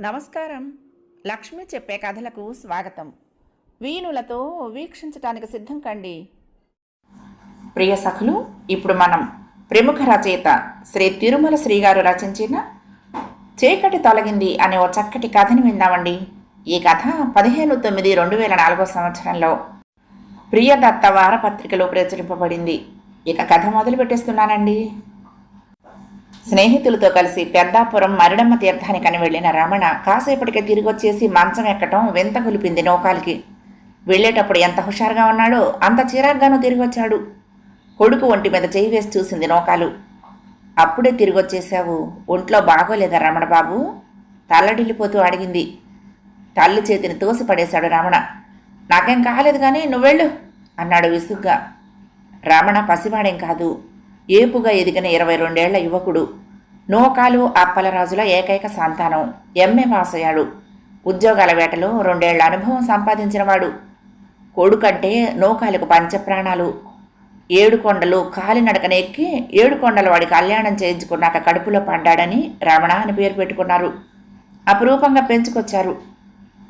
నమస్కారం. లక్ష్మి చెప్పే కథలకు స్వాగతం. వీణులతో వీక్షించటానికి సిద్ధం కండి. ప్రియ సఖులు ఇప్పుడు మనం ప్రముఖ రచయిత శ్రీ తిరుమల శ్రీగారు రచించిన చీకటి తొలగింది అనే ఓ చక్కటి కథని విందామండి. ఈ కథ పదిహేను తొమ్మిది రెండు వేల నాలుగో సంవత్సరంలో ప్రియదత్త వారపత్రికలో ప్రచురింపబడింది. ఇక కథ మొదలు పెట్టేస్తున్నానండి స్నేహితులతో కలిసి పెద్దాపురం మరిడమ్మ తీర్థానికని వెళ్ళిన రమణ కాసేపటికి తిరిగి వచ్చేసి మంచం ఎక్కటం వింత కొలిపింది నౌకాలకి. వెళ్ళేటప్పుడు ఎంత హుషారుగా ఉన్నాడో అంత చిరాగ్గానూ తిరిగి వచ్చాడు కొడుకు ఒంటి మీద చేయి వేసి చూసింది నౌకాలు. అప్పుడే తిరిగొచ్చేసావు ఒంట్లో బాగోలేదా రమణ బాబు? తల్లడిల్లిపోతూ అడిగింది. తల్లి చేతిని తోసి పడేశాడు రమణ. నాకేం కాలేదు కానీ నువ్వెళ్ళు అన్నాడు విసుగ్గా. రమణ పసివాడేం కాదు. ఏపుగా ఎదిగిన ఇరవై రెండేళ్ళ యువకుడు. నోకాలు అప్పలరాజుల ఏకైక సంతానం ఎంఏ పాస్ అయ్యాడు ఉద్యోగాల వేటలో రెండేళ్ళ అనుభవం సంపాదించినవాడు. కొడుకంటే నోకాలకు పంచప్రాణాలు. ఏడు కొండలు కాలినడకనెక్కి ఏడు కొండల వాడి కళ్యాణం చేయించుకున్నాక కడుపులో పడ్డాడని రమణ అని పేరు పెట్టుకున్నారు. అపురూపంగా పెంచుకొచ్చారు.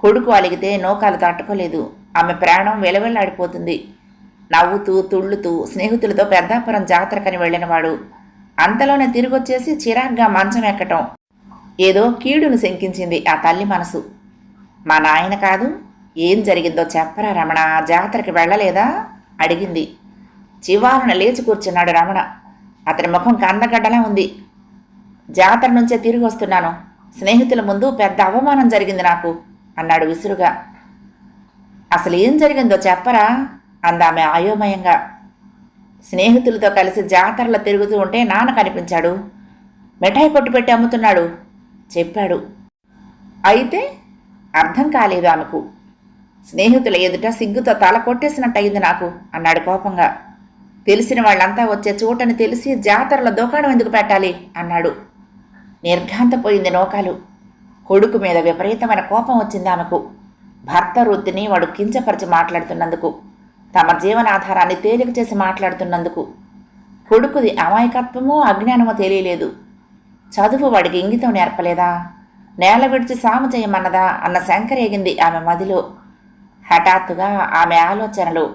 కొడుకు అలిగితే నోకాలు తట్టుకోలేదు. ఆమె ప్రాణం వెలవెల్లాడిపోతుంది. నవ్వుతూ తుళ్ళుతూ స్నేహితులతో పెద్దాపురం జాతరకని వెళ్ళినవాడు. అంతలోనే తిరిగొచ్చేసి చిరాగ్గా మంచం ఎక్కటం. ఏదో కీడును శంకించింది ఆ తల్లి మనసు. మా నాయన కాదు ఏం జరిగిందో చెప్పరా రమణ జాతరకి వెళ్ళలేదా? అడిగింది. చివారున లేచి కూర్చున్నాడు రమణ. అతని ముఖం కందగడ్డలా ఉంది. జాతర నుంచే తిరిగి వస్తున్నాను స్నేహితుల ముందు పెద్ద అవమానం జరిగింది నాకు అన్నాడు విసురుగా. అసలు ఏం జరిగిందో చెప్పరా? అందామె అయోమయంగా స్నేహితులతో కలిసి జాతరలో తిరుగుతూ ఉంటే నాన్న కనిపించాడు. మిఠాయి కొట్టు పెట్టి అమ్ముతున్నాడు చెప్పాడు. అయితే అర్థం కాలేదు ఆమెకు. స్నేహితుల ఎదుట సిగ్గుతో తల కొట్టేసినట్టయింది నాకు అన్నాడు కోపంగా. తెలిసిన వాళ్ళంతా వచ్చే చోటని తెలిసి జాతరలో దుకాణం ఎందుకు పెట్టాలి అన్నాడు. నిర్ఘాంతపోయింది నౌకాలు. కొడుకు మీద విపరీతమైన కోపం వచ్చింది ఆమెకు. భర్త వృత్తిని వాడు కించపరిచి మాట్లాడుతున్నందుకు. తమ జీవనాధారాన్ని తేలిక చేసి మాట్లాడుతున్నందుకు కొడుకుది అమాయకత్వమో అజ్ఞానమో తెలియలేదు. చదువు వాడికి ఇంగితం నేర్పలేదా? నేల విడిచి సాము చేయమన్నదా? అన్న శంకరేగింది ఆమె మదిలో. హఠాత్తుగా ఆమె ఆలోచనలు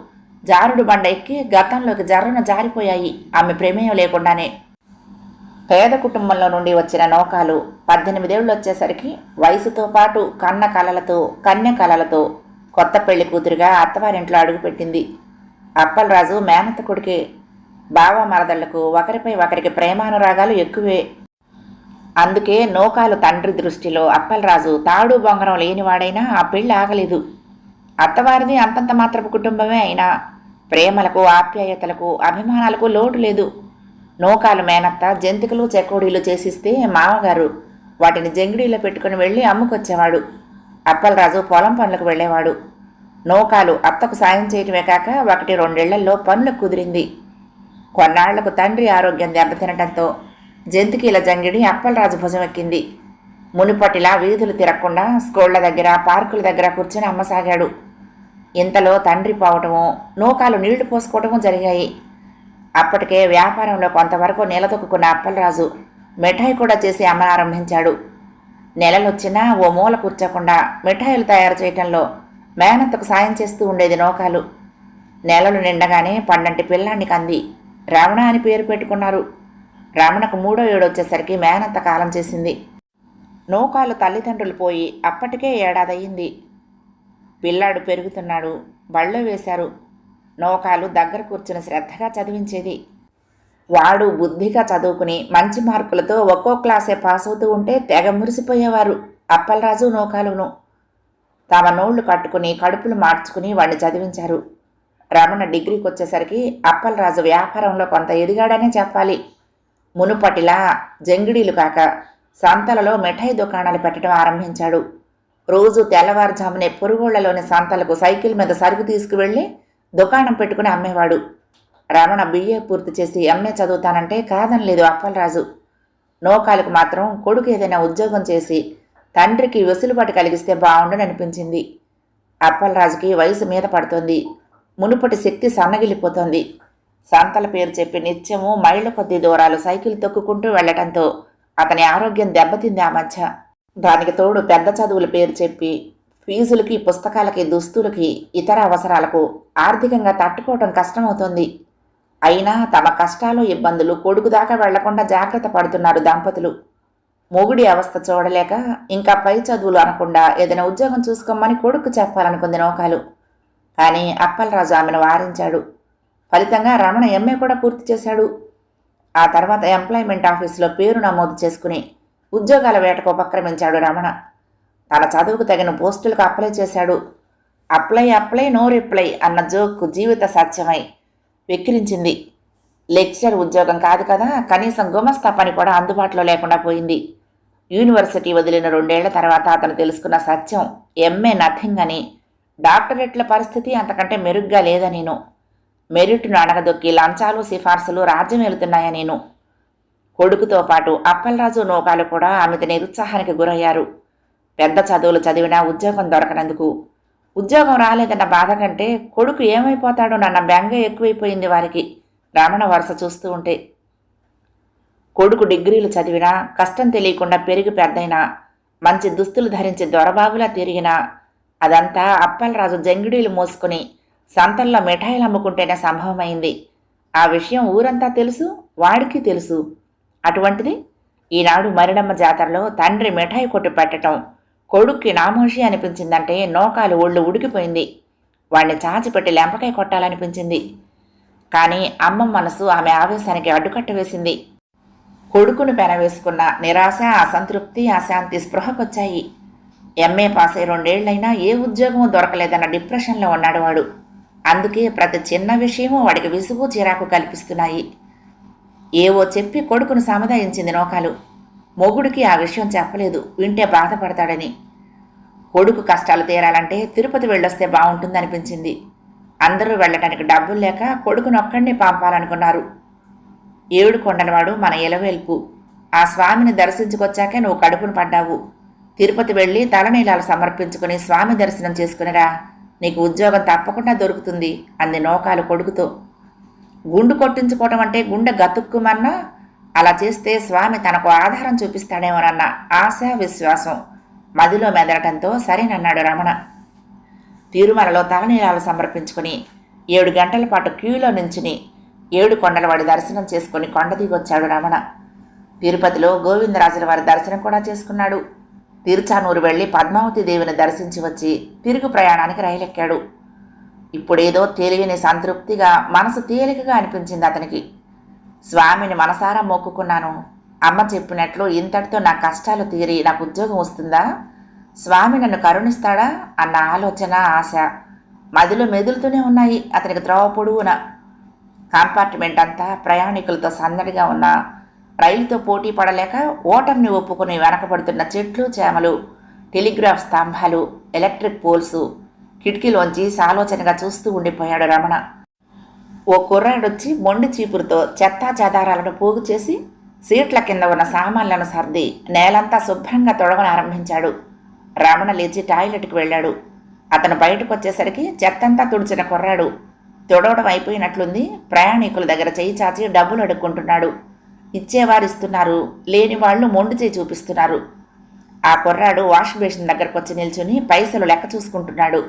జారుడు బండ ఎక్కి గతంలోకి జర్రున జారిపోయాయి. ఆమె ప్రమేయం లేకుండానే. పేద కుటుంబంలో నుండి వచ్చిన నౌకాలు పద్దెనిమిదేళ్ళు వచ్చేసరికి వయసుతో పాటు కన్న కలలతో కన్య కలలతో కొత్త పెళ్ళి కూతురుగా అత్తవారింట్లో అడుగుపెట్టింది అప్పలరాజు మేనత్త కొడుకే బావ మరదళ్ళకు ఒకరిపై ఒకరికి ప్రేమానురాగాలు ఎక్కువే. అందుకే నోకాలు తండ్రి దృష్టిలో అప్పలరాజు తాడు బొంగరం లేనివాడైనా ఆ పెళ్ళి ఆగలేదు. అత్తవారిది అంతంత మాత్రపు కుటుంబమే అయినా ప్రేమలకు ఆప్యాయతలకు అభిమానాలకు లోటు లేదు. నూకాలు మేనత్త జంతికలు చెకోడీలు చేసిస్తే మామగారు వాటిని జంగిడీలో పెట్టుకుని వెళ్ళి అమ్ముకొచ్చేవాడు. అప్పలరాజు పొలం పనులకు వెళ్ళేవాడు. నూకాలు అత్తకు సాయం చేయటమే కాక ఒకటి రెండేళ్ళలో పనులకు కుదిరింది. కొన్నాళ్ళకు తండ్రి ఆరోగ్యం దెబ్బతినటంతో జంతికీల జంగిడి అప్పలరాజు భుజం ఎక్కింది. మునిపటిలా వీధులు తిరగకుండా స్కూళ్ళ దగ్గర పార్కుల దగ్గర కూర్చొని అమ్మసాగాడు. ఇంతలో తండ్రి పోవటము నూకాలు నీళ్ళు పోసుకోవటము జరిగాయి. అప్పటికే వ్యాపారంలో కొంతవరకు నిలదొక్కున్న అప్పలరాజు మిఠాయి కూడా చేసి అమ్మనారంభించాడు నెలలొచ్చినా ఓ మూల కూర్చోకుండా మిఠాయిలు తయారు చేయటంలో మేనత్తకు సాయం చేస్తూ ఉండేది నౌకాలు. నెలలు నిండగానే పండంటి పిల్లాన్ని కంది. రమణ అని పేరు పెట్టుకున్నారు. రమణకు మూడో ఏడొచ్చేసరికి మేనత్త కాలం చేసింది. నౌకాలు తల్లిదండ్రులు పోయి అప్పటికే ఏడాదయ్యింది. పిల్లాడు పెరుగుతున్నాడు బళ్ళో వేశారు. నౌకాలు దగ్గర కూర్చుని శ్రద్ధగా చదివించేది. వాడు బుద్ధిగా చదువుకుని మంచి మార్కులతో ఒక్కో క్లాసే పాస్ అవుతూ ఉంటే తెగ మురిసిపోయేవారు. అప్పలరాజు నౌకాలును. తమ నోళ్ళు కట్టుకుని కడుపులు మార్చుకుని వాడిని చదివించారు. రమణ డిగ్రీకి వచ్చేసరికి అప్పలరాజు వ్యాపారంలో కొంత ఎదిగాడనే చెప్పాలి. మునుపటిలా జంగిడీలు కాక సంతలలో మిఠాయి దుకాణాలు పెట్టడం ఆరంభించాడు. రోజు తెల్లవారుజామునే పురుగోళ్ళలోని సంతలకు సైకిల్ మీద సరుకు తీసుకువెళ్ళి దుకాణం పెట్టుకుని అమ్మేవాడు. రమణ బిఏ పూర్తి చేసి ఎంఏ చదువుతానంటే కాదనలేదు అప్పలరాజు. నోకాలకు మాత్రం కొడుకు ఏదైనా ఉద్యోగం చేసి తండ్రికి వెసులుబాటు కలిగిస్తే బాగుండుననిపించింది అప్పలరాజుకి వయసు మీద పడుతుంది. మునుపటి శక్తి సన్నగిలిపోతుంది. సంతల పేరు చెప్పి నిత్యము మైళ్ళ కొద్ది దూరాలు సైకిల్ తొక్కుకుంటూ వెళ్ళటంతో అతని ఆరోగ్యం దెబ్బతింది ఆ మధ్య. దానికి తోడు పెద్ద చదువుల పేరు చెప్పి ఫీజులకి పుస్తకాలకి దుస్తులకి ఇతర అవసరాలకు ఆర్థికంగా తట్టుకోవటం కష్టమవుతోంది. అయినా తమ కష్టాలు ఇబ్బందులు కొడుకు దాకా వెళ్ళకుండా జాగ్రత్త పడుతున్నారు దంపతులు. మొగుడి అవస్థ చూడలేక ఇంకా పై చదువులు అనకుండా ఏదైనా ఉద్యోగం చూసుకోమని కొడుకు చెప్పాలనుకుంది నౌకాలు. కానీ అప్పలరాజు ఆమెను వారించాడు. ఫలితంగా రమణ ఎంఏ కూడా పూర్తి చేశాడు. ఆ తర్వాత ఎంప్లాయ్మెంట్ ఆఫీసులో పేరు నమోదు చేసుకుని ఉద్యోగాల వేటకు ఉపక్రమించాడు రమణ. తన చదువుకు తగిన పోస్టులకు అప్లై చేశాడు. అప్లై అప్లై నో రిప్లై అన్న జోక్కు జీవిత సత్యమై వెక్కిరించింది. లెక్చర్ ఉద్యోగం కాదు కదా కనీసం గుమస్తా పని కూడా అందుబాటులో లేకుండా పోయింది. యూనివర్సిటీ వదిలిన రెండేళ్ళ తర్వాత అతను తెలుసుకున్న సత్యం ఎంఏ నథింగ్ అని. డాక్టరేట్ల పరిస్థితి అంతకంటే మెరుగ్గా లేదని నేను? మెరిట్ను అణగదొక్కి లంచాలు సిఫార్సులు రాజ్యం నేను? కొడుకుతో పాటు అప్పలరాజు నోకాలు కూడా ఆమెత నిరుత్సాహానికి గురయ్యారు. పెద్ద చదువులు చదివినా ఉద్యోగం దొరకనందుకు. ఉద్యోగం రాలేదన్న బాధ కంటే కొడుకు ఏమైపోతాడో నన్న బెంగ ఎక్కువైపోయింది వారికి. రమణ వరుస చూస్తూ ఉంటే కొడుకు డిగ్రీలు చదివినా కష్టం తెలియకుండా పెరిగి పెద్దయినా మంచి దుస్తులు ధరించి దొరబాబులా తిరిగినా అదంతా అప్పలరాజు జంగిడీలు మోసుకుని సంతల్లో మిఠాయిలు అమ్ముకుంటేనే సంభవమైంది. ఆ విషయం ఊరంతా తెలుసు వాడికి తెలుసు. అటువంటిది ఈనాడు మరిడమ్మ జాతరలో తండ్రి మిఠాయి కొట్టు పెట్టడం కొడుక్కి నామోషి అనిపించిందంటే నోకాలు ఒళ్ళు ఉడికిపోయింది. వాణ్ణి చాచిపెట్టి లెంపకాయ కొట్టాలనిపించింది. కానీ అమ్మ మనసు ఆమె ఆవేశానికి అడ్డుకట్ట వేసింది. కొడుకును పెనవేసుకున్న నిరాశ అసంతృప్తి అశాంతి స్పృహకొచ్చాయి. ఎంఏ పాస్ అయి రెండేళ్ళైనా ఏ ఉద్యోగమూ దొరకలేదన్న డిప్రెషన్లో ఉన్నాడు వాడు. అందుకే ప్రతి చిన్న విషయము వాడికి విసుగు చిరాకు కల్పిస్తున్నాయి. ఏవో చెప్పి కొడుకును సముదాయించింది నోకాలు. మొగుడికి ఆ విషయం చెప్పలేదు. వింటే బాధపడతాడని. కొడుకు కష్టాలు తీరాలంటే తిరుపతి వెళ్ళొస్తే బాగుంటుందనిపించింది. అందరూ వెళ్ళటానికి డబ్బులు లేక కొడుకును ఒక్కడిని పంపాలనుకున్నారు. ఏడు కొండలవాడు మన ఎలవేల్పు. ఆ స్వామిని దర్శించుకొచ్చాకే నువ్వు కడుపును పడ్డావు. తిరుపతి వెళ్ళి తలనీలాలు సమర్పించుకుని స్వామి దర్శనం చేసుకునిరా. నీకు ఉద్యోగం తప్పకుండా దొరుకుతుంది అంది నోకాలు కొడుకుతో. గుండు కొట్టించుకోవటం అంటే గుండె గతుక్కుమన్నా అలా చేస్తే స్వామి తనకు ఆధారం చూపిస్తాడేమోనన్న ఆశ విశ్వాసం. మదిలో మెదలటంతో సరేనన్నాడు రమణ. తిరుమలలో తలనీలాలు సమర్పించుకుని ఏడు గంటల పాటు క్యూలో నుంచుని ఏడు కొండల వాడి దర్శనం చేసుకుని కొండ దిగొచ్చాడు రమణ. తిరుపతిలో గోవిందరాజుల వారి దర్శనం కూడా చేసుకున్నాడు. తిరుచానూరు వెళ్ళి పద్మావతి దేవిని దర్శించి వచ్చి తిరుగు ప్రయాణానికి రైలెక్కాడు. ఇప్పుడేదో తెలియని సంతృప్తిగా మనసు తేలికగా అనిపించింది అతనికి. స్వామిని మనసారా మొక్కుకున్నాను. అమ్మ చెప్పినట్లు ఇంతటితో నా కష్టాలు తీరి నాకు ఉద్యోగం వస్తుందా? స్వామి నన్ను కరుణిస్తాడా? అన్న ఆలోచన ఆశ. మదిలో మెదులుతూనే ఉన్నాయి అతనికి త్రోవ పొడవున. కంపార్ట్మెంట్ అంతా ప్రయాణికులతో సందడిగా ఉన్న. రైలుతో పోటీ పడలేక ఓటర్ని ఒప్పుకుని వెనకబడుతున్న చెట్లు చేమలు టెలిగ్రాఫ్ స్తంభాలు ఎలక్ట్రిక్ పోల్సు కిటికీలోంచి సాలోచనగా చూస్తూ ఉండిపోయాడు రమణ. ఓ కుర్రాడొచ్చి మొండి చీపురుతో చెత్తా చెదారాలను పోగు చేసి సీట్ల కింద ఉన్న సామాన్లను సర్ది నేలంతా శుభ్రంగా తొడవనారంభించాడు రమణ లేచి టాయిలెట్కి వెళ్ళాడు. అతను బయటకు వచ్చేసరికి చెత్తంతా తుడిచిన కుర్రాడు. తొడవడం అయిపోయినట్లుంది. ప్రయాణికుల దగ్గర చేయి చాచి డబ్బులు అడుక్కుంటున్నాడు. ఇచ్చేవారు ఇస్తున్నారు లేని వాళ్ళు మొండి చేయి చూపిస్తున్నారు. ఆ కుర్రాడు వాష్ బేసిన్ దగ్గరకు వచ్చి నిల్చుని పైసలు లెక్క చూసుకుంటున్నాడు.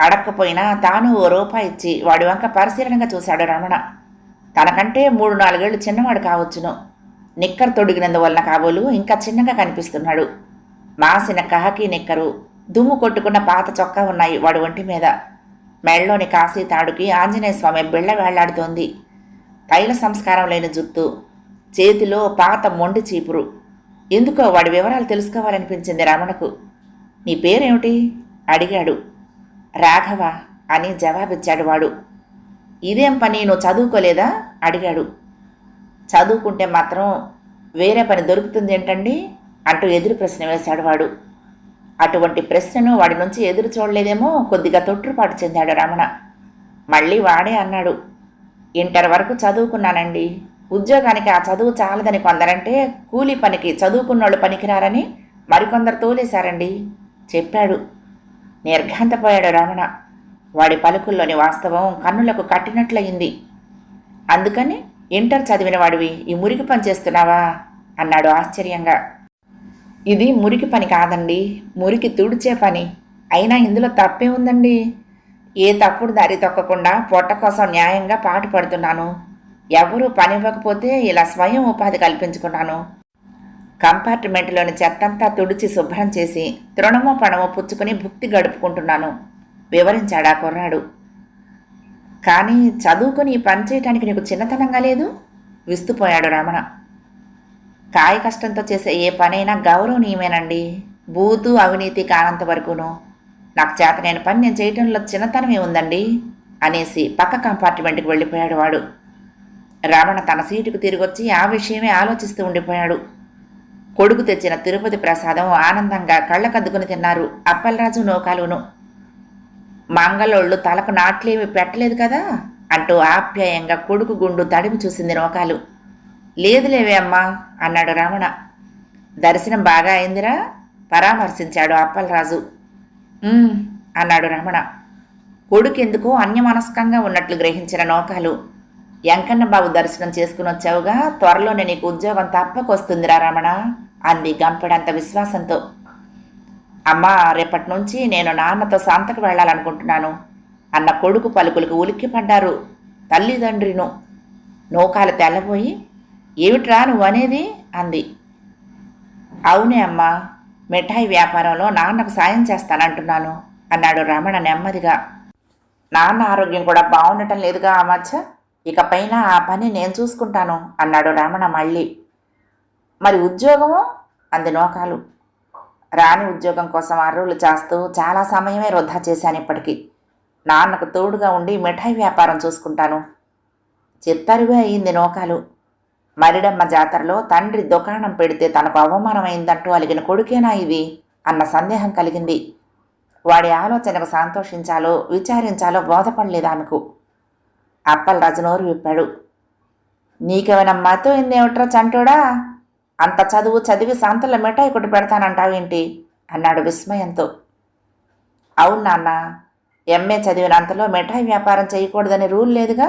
అడక్కపోయినా తాను ఓ రూపాయి ఇచ్చి వాడి వంక పరిశీలనగా చూశాడు రమణ. తనకంటే మూడు నాలుగేళ్ళు చిన్నవాడు కావచ్చును. నిక్కర్ తొడిగినందువలన కాబోలు ఇంకా చిన్నగా కనిపిస్తున్నాడు. మాసిన కహకి నిక్కరు దుమ్ము కొట్టుకున్న పాత చొక్కా ఉన్నాయి వాడి ఒంటి మీద. మెళ్ళలోని కాశీ తాడుకి ఆంజనేయ స్వామి బిళ్ళ వేళ్ళాడుతోంది. తైల సంస్కారం లేని జుత్తు చేతిలో పాత మొండి చీపురు. ఎందుకో వాడి వివరాలు తెలుసుకోవాలనిపించింది రమణకు. నీ పేరేమిటి? అడిగాడు. రాఘవ అని జవాబిచ్చాడు వాడు. ఇదేం పని నువ్వు చదువుకోలేదా? అడిగాడు. చదువుకుంటే మాత్రం వేరే పని దొరుకుతుంది ఏంటండి? అంటూ ఎదురు ప్రశ్న వేశాడు వాడు. అటువంటి ప్రశ్నను వాడి నుంచి ఎదురు చూడలేదేమో కొద్దిగా తొట్టుపాటు చెందాడు రమణ. మళ్ళీ వాడే అన్నాడు. ఇంటర్ వరకు చదువుకున్నానండి. ఉద్యోగానికి ఆ చదువు చాలదని కొందరంటే కూలీ పనికి చదువుకున్నోళ్ళు పనికిరారని మరికొందరు తోలేశారండి చెప్పాడు. నిర్ఘాంతపోయాడు రమణ. వాడి పలుకుల్లోని వాస్తవం కన్నులకు కట్టినట్లయింది. అందుకని ఇంటర్ చదివిన వాడివి ఈ మురికి పని చేస్తున్నావా? అన్నాడు ఆశ్చర్యంగా. ఇది మురికి పని కాదండి మురికి తుడిచే పని. అయినా ఇందులో తప్పే ఉందండి. ఏ తప్పుడు దారి తొక్కకుండా పొట్ట కోసం న్యాయంగా పాటు పడుతున్నాను ఎవరూ పని ఇవ్వకపోతే ఇలా స్వయం ఉపాధి కల్పించుకున్నాను. కంపార్ట్మెంట్లోని చెత్తంతా తుడిచి శుభ్రం చేసి తృణమో పణమో పుచ్చుకుని భుక్తి గడుపుకుంటున్నాను వివరించాడా కుర్రాడు. కానీ చదువుకుని పని చేయటానికి నీకు చిన్నతనంగా లేదు? విస్తుపోయాడు రమణ. కాయ కష్టంతో చేసే ఏ పనైనా గౌరవనీయమేనండి. బూతు అవినీతి కానంత వరకును. నాకు చేత నేను పని నేను చేయటంలో చిన్నతనమే ఉందండి అనేసి పక్క కంపార్ట్మెంట్కి వెళ్ళిపోయాడు వాడు. రమణ తన సీటుకు తిరిగొచ్చి ఆ విషయమే ఆలోచిస్తూ ఉండిపోయాడు. కొడుకు తెచ్చిన తిరుపతి ప్రసాదం ఆనందంగా కళ్ళకద్దుకుని తిన్నారు అప్పలరాజు నౌకాలును. మంగళోళ్ళు తలకు నాట్లేవి పెట్టలేదు కదా? అంటూ ఆప్యాయంగా కొడుకు గుండు తడిమి చూసింది నౌకాలు. లేదులేవే అమ్మా అన్నాడు రమణ. దర్శనం బాగా అయిందిరా? పరామర్శించాడు అప్పలరాజు. అన్నాడు రమణ. కొడుకెందుకో అన్యమనస్కంగా ఉన్నట్లు గ్రహించిన నౌకాలు. వెంకన్నబాబు దర్శనం చేసుకుని వచ్చావుగా త్వరలోనే నీకు ఉద్యోగం తప్పకొస్తుందిరా రమణ. అంది గంపెడంత విశ్వాసంతో అమ్మా రేపటి నుంచి నేను నాన్నతో సంతకు వెళ్ళాలనుకుంటున్నాను అన్న కొడుకు పలుకులకు ఉలిక్కిపడ్డారు తల్లిదండ్రిను. నూకాలు తెల్లబోయి ఏమిట్రా నువ్వు అనేది? అంది. అవునే అమ్మా మిఠాయి వ్యాపారంలో నాన్నకు సాయం చేస్తానంటున్నాను అన్నాడు రమణ నెమ్మదిగా. నాన్న ఆరోగ్యం కూడా బాగుండటం లేదుగా ఆ మధ్య ఇక పైన ఆ పని నేను చూసుకుంటాను అన్నాడు రమణ మళ్ళీ. మరి ఉద్యోగము అంది నోకాలు. రాని ఉద్యోగం కోసం అర్రులు చేస్తూ చాలా సమయమే వృధా చేశాను ఇప్పటికీ. నాన్నకు తోడుగా ఉండి మిఠాయి వ్యాపారం చూసుకుంటాను. చిత్తరువే అయింది నోకాలు. మరిడమ్మ జాతరలో తండ్రి దుకాణం పెడితే తనకు అవమానమైందంటూ అలిగిన కొడుకేనా ఇది అన్న సందేహం కలిగింది. వాడి ఆలోచనకు సంతోషించాలో విచారించాలో బోధపడలేదు ఆమెకు. అప్పలరాజు నోరు విప్పాడు. నీకేమైనా మతో ఇందేమిట్రా చంటోడా? అంత చదువు చదివి సంతలో మిఠాయి కొట్టి పెడతానంటావేంటి? అన్నాడు విస్మయంతో. అవును నాన్న ఎంఏ చదివినంతలో మిఠాయి వ్యాపారం చేయకూడదని రూల్ లేదుగా?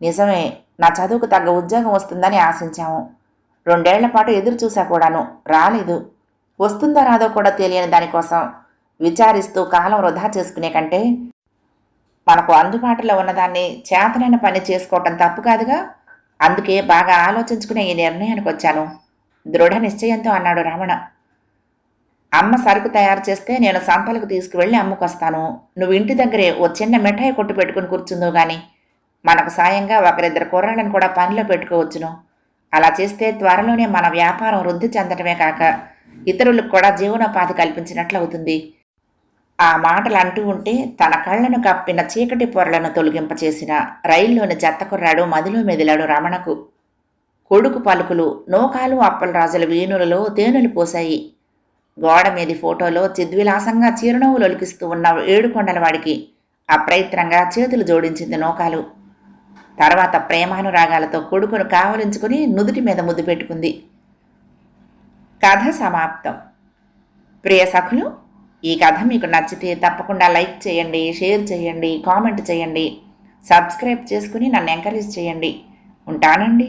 నిజమే నా చదువుకు తగ్గ ఉద్యోగం వస్తుందని ఆశించాము. రెండేళ్ళ పాటు ఎదురు చూసా కూడాను రాలేదు. వస్తుందో రాదో కూడా తెలియని దానికోసం విచారిస్తూ కాలం వృధా చేసుకునే కంటే మనకు అందుబాటులో ఉన్నదాన్ని చేతనైన పని చేసుకోవటం తప్పు కాదుగా? అందుకే బాగా ఆలోచించుకునే ఈ నిర్ణయానికి వచ్చాను. దృఢ నిశ్చయంతో అన్నాడు రమణ. అమ్మ సరుకు తయారు చేస్తే నేను సంతలకు తీసుకువెళ్ళి అమ్ముకొస్తాను. నువ్వు ఇంటి దగ్గరే ఓ చిన్న మిఠాయి కొట్టు పెట్టుకుని కూర్చుందో గాని మనకు సాయంగా ఒకరిద్దరు కుర్రాళ్ళని కూడా పనిలో పెట్టుకోవచ్చును. అలా చేస్తే త్వరలోనే మన వ్యాపారం వృద్ధి చెందటమే కాక ఇతరులకు కూడా జీవనోపాధి కల్పించినట్లు అవుతుంది. ఆ మాటలు అంటూ ఉంటే తన కళ్ళను కప్పిన చీకటి పొరలను తొలగింపచేసిన రైల్లోని జత్తకుర్రాడు మదిలో మెదిలాడు రమణకు. కొడుకు పలుకులు నూకాలు అప్పలరాజుల వీణులలో తేనెలు పోశాయి. గోడ మీది ఫోటోలో చిద్విలాసంగా చిరునవ్వులు ఒలికిస్తూ ఉన్న ఏడుకొండలవాడికి అప్రయత్నంగా చేతులు జోడించింది నూకాలు. తర్వాత ప్రేమానురాగాలతో కొడుకును కావలించుకుని నుదుటి మీద ముద్దు పెట్టుకుంది. కథ సమాప్తం. ప్రియ సఖులు ఈ కథ మీకు నచ్చితే తప్పకుండా లైక్ చేయండి షేర్ చేయండి కామెంట్ చేయండి సబ్స్క్రైబ్ చేసుకుని నన్ను ఎంకరేజ్ చేయండి. ఉంటానండి.